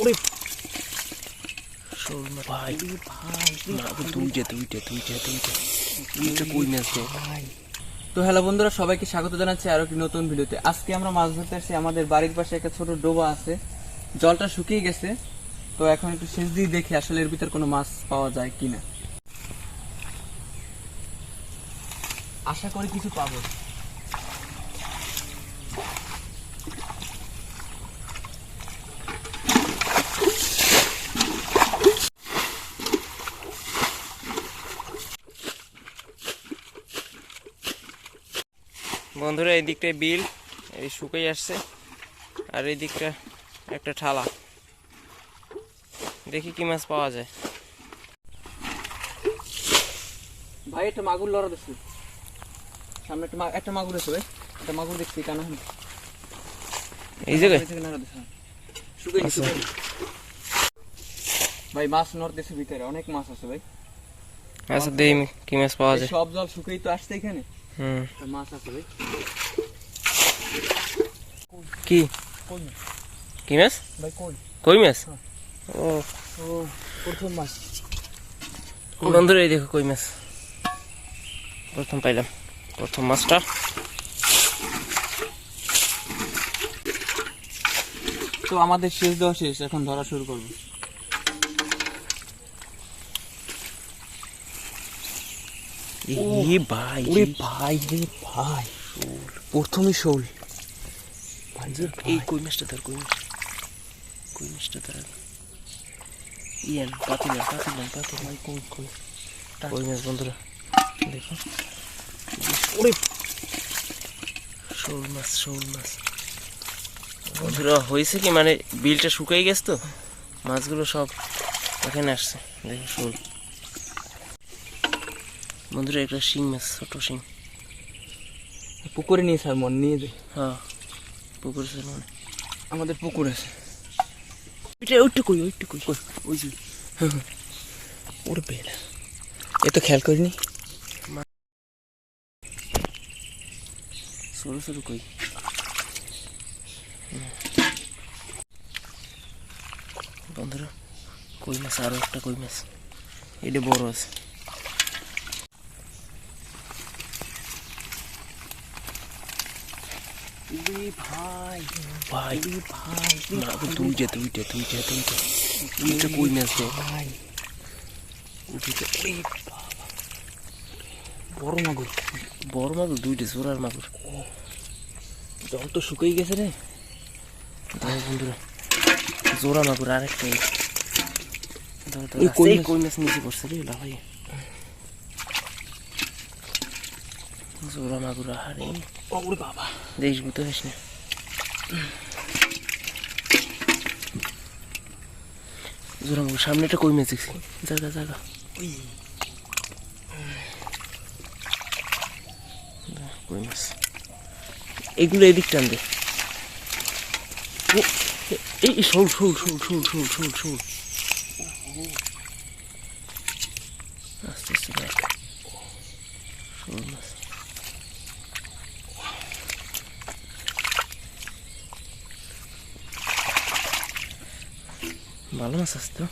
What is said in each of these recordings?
ওরে। শোল ভাই। মাগুর দুইটা দুইটা দুইটা দুইটা দুইটা কই মাছ রে তো হ্যালো বন্ধুরা সবাইকে স্বাগত জানাচ্ছি আরও একটি নতুন ভিডিওতে। আজকে আমরা মাছ ধরতে আসছি আমাদের বাড়ির পাশে একটা ছোট ডোবা আছে। জলটা শুকিয়ে গেছে তো এখন একটু সেচ দিয়ে দেখি আসলে এর ভিতর কোনো মাছ পাওয়া যায় কিনা। আশা করি কিছু পাবো। বন্ধুরা এই দিকটায় বিল এই শুকাই আসছে। আর এই দিকটা একটা ঠালা। দেখি কি মাছ পাওয়া যায়। ভাই একটা মাগুর লড়া দেখছি। সামনে একটা একটা মাগুর আছে ভাই। একটা মাগুর দেখছি কানা এই জায়গায়? শুকাই ভাই মাছ নড়তেছে ভিতরে অনেক মাছ আছে ভাই। আচ্ছা দেখি কি মাছ পাওয়া যায়। সব জল শুকিয়ে তো আসছে এখানে। মাছ আছে কি? কই? কি মাছ? ভাই কই? কই মাছ? ও। ও প্রথম মাছ। বন্ধুরা এই দেখো কই মাছ। প্রথম পাইলাম। প্রথম মাছটা। তো আমাদের শেষ দেওয়া শেষ এখন ধরা শুরু করব। এই ভাই ওরে ভাই রে ভাই। প্রথমই শোল। এই কই মাছটা ধর কই মাছ? কই মাছটা ধর? ইয়ান পাতিলাম পাতিলাম পাতিলাম কই কই? কই মাছ বন্ধুরা? দেখো। ওরে! শোল মাছ শোল মাছ। বন্ধুরা হয়েছে কি? মানে বিলটা শুকাই গেছে তো? মাছগুলো সব এখানে আসছে। দেখো শোল। বন্ধুরা একটা শিং মাছ ছোট শিং। পুকুরে নিয়ে স্যার মন নিয়ে দে। হ্যাঁ পুকুর ছিল মানে। আমাদের পুকুর আছে। ওইটা ওইটা কই ওইটা কই? ওই যে। বেলা। এ তো খেয়াল করিনি। ছোট ছোট কই? বন্ধুরা কই মাছ? আরও একটা কই মাছ। এটা বড় আছে। ভাই ভাই ভাই কই রে ভাই দুইটা বড় মাগুর। বড় মাগুর দুইটা জোরার মাগুর। জল তো শুকিয়ে গেছে রে। দেখো বন্ধুরা জোড়া মাগুর আরেকটা কই মাছ- নিচে পড়ছে রে লাভাই জোড়া মাগুর আহারে। ওরে বাবা। দেশ গুতো না। জোড়া সামনে একটা কই মাছ জায়গা জায়গা কই মাছ? এগুলো এদিক টান দে। এই শোল শোল শোল শোল শোল শোল শোল আস্তে আস্তে দেখ শোল মাছ ভালো মাছ আছে তো?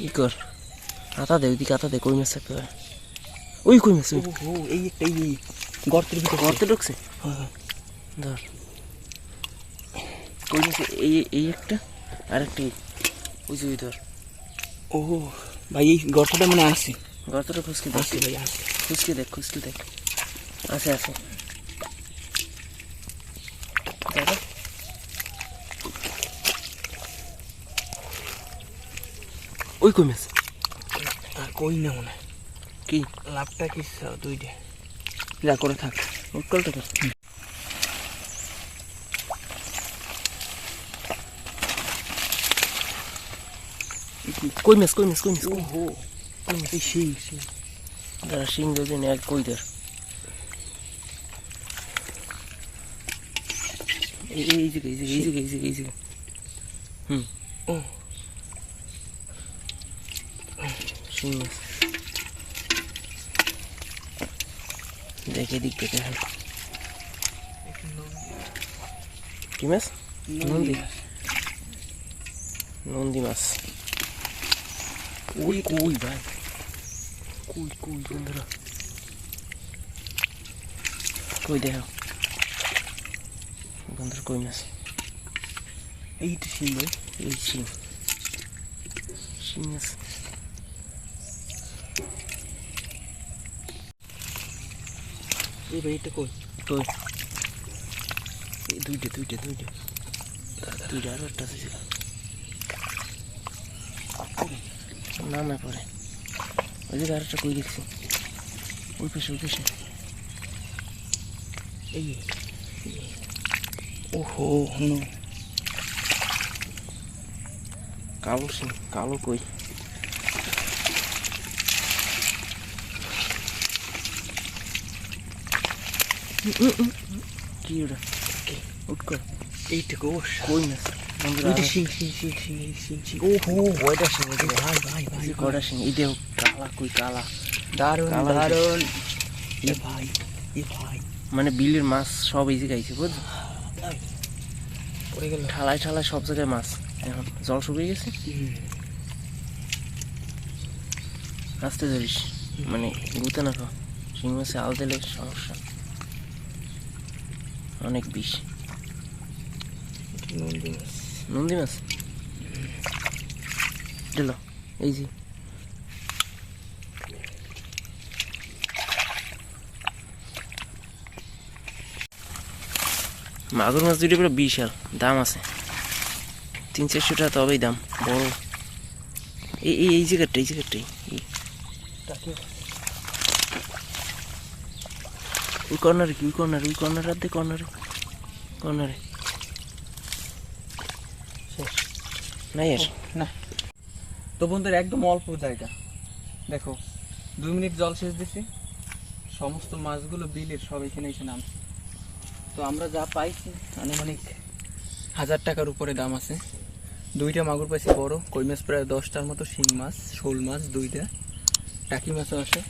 ই কর? আতা দে ওইদিকে আতা দে কই মাছ থাকতে পারে ওই কই মাছ এই একটা এই গর্তের ভিতরে গর্তে ঢুকছে? হ্যাঁ। ধর। কই মাছ এই এই একটা আর একটা। ওই যে ধর। ও ভাই এই গর্তটা মানে আছে গর্তটা খুঁজকে দেখ। আছে ভাই আছে খুঁজকে দেখ খুঁজকে দেখ। আছে আছে। দাদা? ওই কই মাছ আর কই না মনে? কি? লাভটা কি দুইটা যা করে থাক। উৎকলটা কর কই মাছ কই মাছ কই মাছ কই ওহো এই শিং শিং। দাদা সিং যদি এক কই ধর এই জায়গায় এই জায়গায় এই জায়গায় এই জায়গায় এই জায়গায় হুম। ও। মাছ দেখে দিক থেকে। কি মাছ? নন্দী। নন্দী মাছ। ওই কই ভাই? কই কই বন্ধুরা? কই দেখো? বন্ধুরা কই মাছ? এইটা শিং ভাই। এই শিং। শিং মাছ। এই ভাই কই? কই? এই দুইটা দুইটা দুইটা। দুইটা আরও একটা আছে। নামে পড়ে ওই যে আরেকটা কই দেখছি। ওই পাশে ওই পাশে। এই ওহো, নো। কালো সিং কালো কই? কি ওটা উঠ কর এইটা কই না বন্ধুরা ওইটা আরো- শিং শিং শিং শিং শিং শিং ওহো ওইটা সিং ওইটা ভাই ভাই ভাই এই যে এই দেখ কালা কই কালা দারুণ কালা এ ভাই এ ভাই মানে বিলের মাছ সব এই জায়গায় আইছে বুঝলি? পড়ে গেল। ঠালায় ঠালায় সব জায়গায় মাছ। এখন জল শুকিয়ে গেছে? আসতে ধরিস। মানে গুতে না খাও শিং মাছে আল দিলে সমস্যা। অনেক বিষ। নন্দী মাছ। নন্দী মাছ? দিল এই যে। মাগুর মাছ দুটো পুরো বিশাল দাম আছে। তিন চারশো টাকা তবেই দাম বড়। এই এই এই জায়গাটা এই জায়গাটাই এই ওই কর্নারে কি? ওই কর্নারে ওই কর্নার আর দে কর্নারে কর্নারে নাই না। তো বন্ধুরা, একদম অল্প জায়গা। দেখো, দুই মিনিট জল সেচ দিছি। সমস্ত মাছগুলো বিলের সব এখানে এসে নামছে। তো আমরা যা পাইছি, আনুমানিক হাজার টাকার উপরে দাম আছে। দুইটা মাগুর পাইছি বড়, কই মাছ প্রায় দশটার মতো শিং মাছ, শোল মাছ দুইটা। টাকি মাছও আছে।